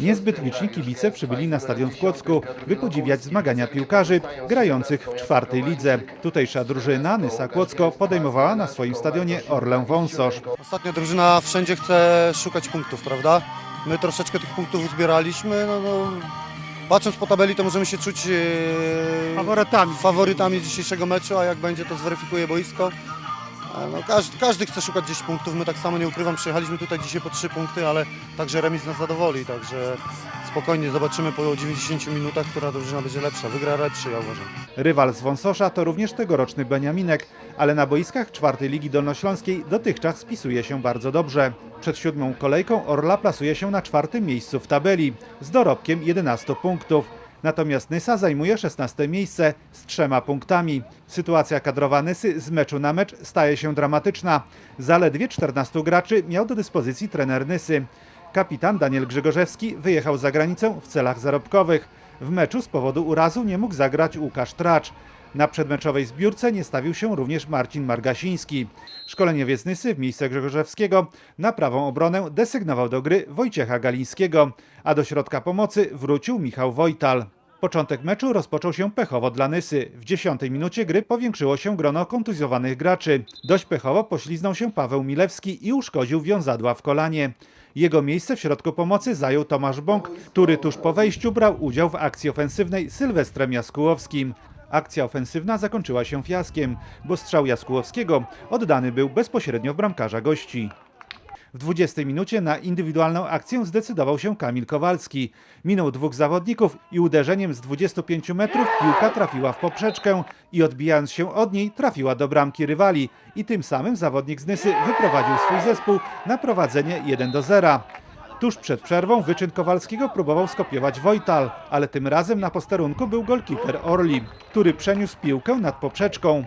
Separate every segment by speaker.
Speaker 1: Niezbyt liczni kibice przybyli na stadion w Kłodzku, by podziwiać zmagania piłkarzy grających w czwartej lidze. Tutejsza drużyna Nysa Kłodzko podejmowała na swoim stadionie Orlę Wąsosz.
Speaker 2: Ostatnio drużyna wszędzie chce szukać punktów, prawda? My troszeczkę tych punktów uzbieraliśmy. No, no, patrząc po tabeli, to możemy się czuć e,
Speaker 3: Faworytami.
Speaker 2: faworytami dzisiejszego meczu, a jak będzie, to zweryfikuje boisko. E, No, każdy, każdy chce szukać gdzieś punktów. My tak samo nie ukrywam, przyjechaliśmy tutaj dzisiaj po trzy punkty, ale także remis nas zadowoli. Także spokojnie zobaczymy po 90 minutach, która drużyna będzie lepsza. Wygra lepszy, ja uważam.
Speaker 1: Rywal z Wąsosza to również tegoroczny Beniaminek, ale na boiskach czwartej Ligi Dolnośląskiej dotychczas spisuje się bardzo dobrze. Przed siódmą kolejką Orla plasuje się na czwartym miejscu w tabeli z dorobkiem 11 punktów. Natomiast Nysa zajmuje 16 miejsce z trzema punktami. Sytuacja kadrowa Nysy z meczu na mecz staje się dramatyczna. Zaledwie 14 graczy miał do dyspozycji trener Nysy. Kapitan Daniel Grzegorzewski wyjechał za granicę w celach zarobkowych. W meczu z powodu urazu nie mógł zagrać Łukasz Tracz. Na przedmeczowej zbiórce nie stawił się również Marcin Margasiński. Szkoleniowiec Nysy w miejsce Grzegorzewskiego na prawą obronę desygnował do gry Wojciecha Galińskiego, a do środka pomocy wrócił Michał Wojtal. Początek meczu rozpoczął się pechowo dla Nysy. W dziesiątej minucie gry powiększyło się grono kontuzjowanych graczy. Dość pechowo pośliznął się Paweł Milewski i uszkodził wiązadła w kolanie. Jego miejsce w środku pomocy zajął Tomasz Bąk, który tuż po wejściu brał udział w akcji ofensywnej Sylwestrem Jaskułowskim. Akcja ofensywna zakończyła się fiaskiem, bo strzał Jaskułowskiego oddany był bezpośrednio w bramkarza gości. W 20 minucie na indywidualną akcję zdecydował się Kamil Kowalski. Minął dwóch zawodników i uderzeniem z 25 metrów piłka trafiła w poprzeczkę i odbijając się od niej trafiła do bramki rywali i tym samym zawodnik z Nysy wyprowadził swój zespół na prowadzenie 1 do 0. Tuż przed przerwą wyczyn Kowalskiego próbował skopiować Wojtal, ale tym razem na posterunku był golkiper Orli, który przeniósł piłkę nad poprzeczką.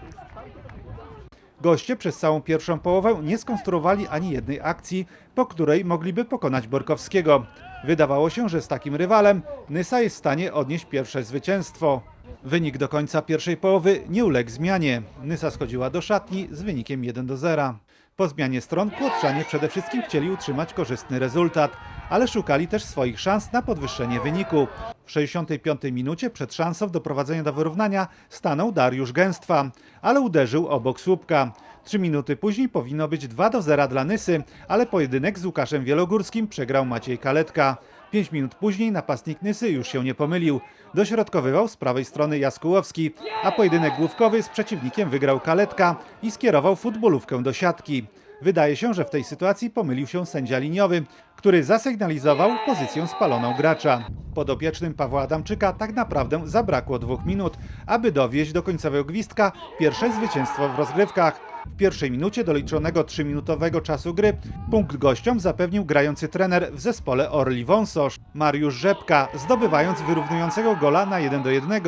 Speaker 1: Goście przez całą pierwszą połowę nie skonstruowali ani jednej akcji, po której mogliby pokonać Borkowskiego. Wydawało się, że z takim rywalem Nysa jest w stanie odnieść pierwsze zwycięstwo. Wynik do końca pierwszej połowy nie uległ zmianie. Nysa schodziła do szatni z wynikiem 1 do 0. Po zmianie stron Kłotrzanie przede wszystkim chcieli utrzymać korzystny rezultat, ale szukali też swoich szans na podwyższenie wyniku. W 65 minucie przed szansą do prowadzenia do wyrównania stanął Dariusz Gęstwa, ale uderzył obok słupka. Trzy minuty później powinno być 2 do 0 dla Nysy, ale pojedynek z Łukaszem Wielogórskim przegrał Maciej Kaletka. Pięć minut później napastnik Nysy już się nie pomylił. Dośrodkowywał z prawej strony Jaskułowski, a pojedynek główkowy z przeciwnikiem wygrał Kaletka i skierował futbolówkę do siatki. Wydaje się, że w tej sytuacji pomylił się sędzia liniowy, który zasygnalizował pozycję spaloną gracza. Podopiecznym Pawła Adamczyka tak naprawdę zabrakło dwóch minut, aby dowieść do końcowego gwizdka pierwsze zwycięstwo w rozgrywkach. W pierwszej minucie doliczonego 3-minutowego czasu gry punkt gościom zapewnił grający trener w zespole Orli Wąsosz, Mariusz Rzepka, zdobywając wyrównującego gola na 1 do 1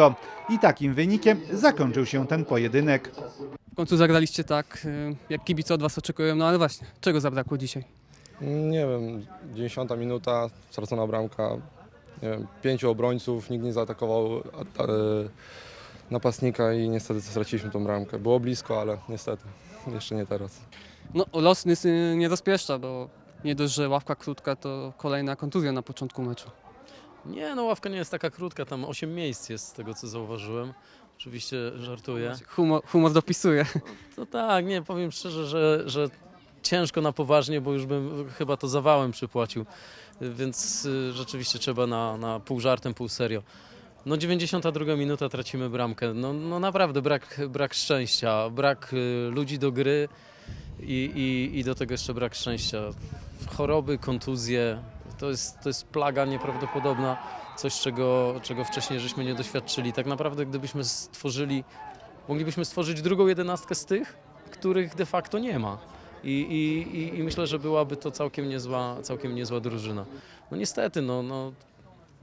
Speaker 1: i takim wynikiem zakończył się ten pojedynek.
Speaker 4: W końcu zagraliście tak, y, jak kibice od was oczekują, no ale właśnie, czego zabrakło dzisiaj?
Speaker 5: Nie wiem, 90 minuta, stracona bramka, nie wiem, pięciu obrońców, nikt nie zaatakował a, a, napastnika i niestety straciliśmy tą bramkę. Było blisko, ale niestety, jeszcze nie teraz.
Speaker 4: No los Nysy nie rozpieszcza, bo nie dość, że ławka krótka, to kolejna kontuzja na początku meczu.
Speaker 6: Nie, no ławka nie jest taka krótka, tam 8 miejsc jest z tego co zauważyłem. Oczywiście żartuję.
Speaker 4: Humor, humor dopisuje.
Speaker 6: To tak, nie, powiem szczerze, że, że ciężko na poważnie, bo już bym chyba to zawałem przypłacił. Więc y, rzeczywiście trzeba na, na pół żartem, pół serio. No 92 minuta tracimy bramkę. No, no naprawdę brak, brak szczęścia, brak y, ludzi do gry i, i, i do tego jeszcze brak szczęścia. Choroby, kontuzje, to jest, to jest plaga nieprawdopodobna, coś czego, czego wcześniej żeśmy nie doświadczyli. Tak naprawdę gdybyśmy stworzyli, moglibyśmy stworzyć drugą jedenastkę z tych, których de facto nie ma. I, i, i- I myślę, że byłaby to całkiem niezła, całkiem niezła drużyna. No niestety, no, no,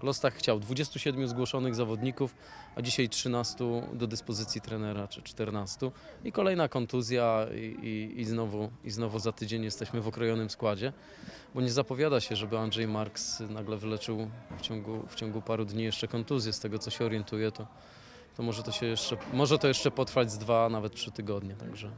Speaker 6: Los tak chciał. 27 zgłoszonych zawodników, a dzisiaj 13 do dyspozycji trenera, czy 14. I kolejna kontuzja i, i, i, znowu, i znowu za tydzień jesteśmy w okrojonym składzie, bo nie zapowiada się, żeby Andrzej Marks nagle wyleczył w ciągu, w ciągu paru dni jeszcze kontuzję. Z tego co się orientuję, to, to może to się jeszcze, może to jeszcze potrwać z dwa, nawet trzy tygodnie. Także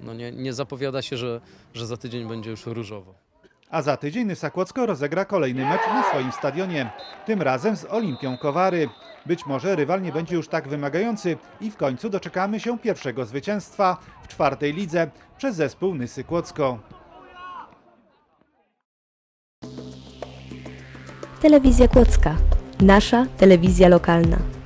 Speaker 6: no nie, nie zapowiada się, że, że za tydzień będzie już różowo.
Speaker 1: A za tydzień Nysa Kłodzko rozegra kolejny mecz na swoim stadionie. Tym razem z Olimpią Kowary. Być może rywal nie będzie już tak wymagający i w końcu doczekamy się pierwszego zwycięstwa w czwartej lidze przez zespół Nysy Kłodzko.
Speaker 3: Telewizja Kłodzka. Nasza telewizja lokalna.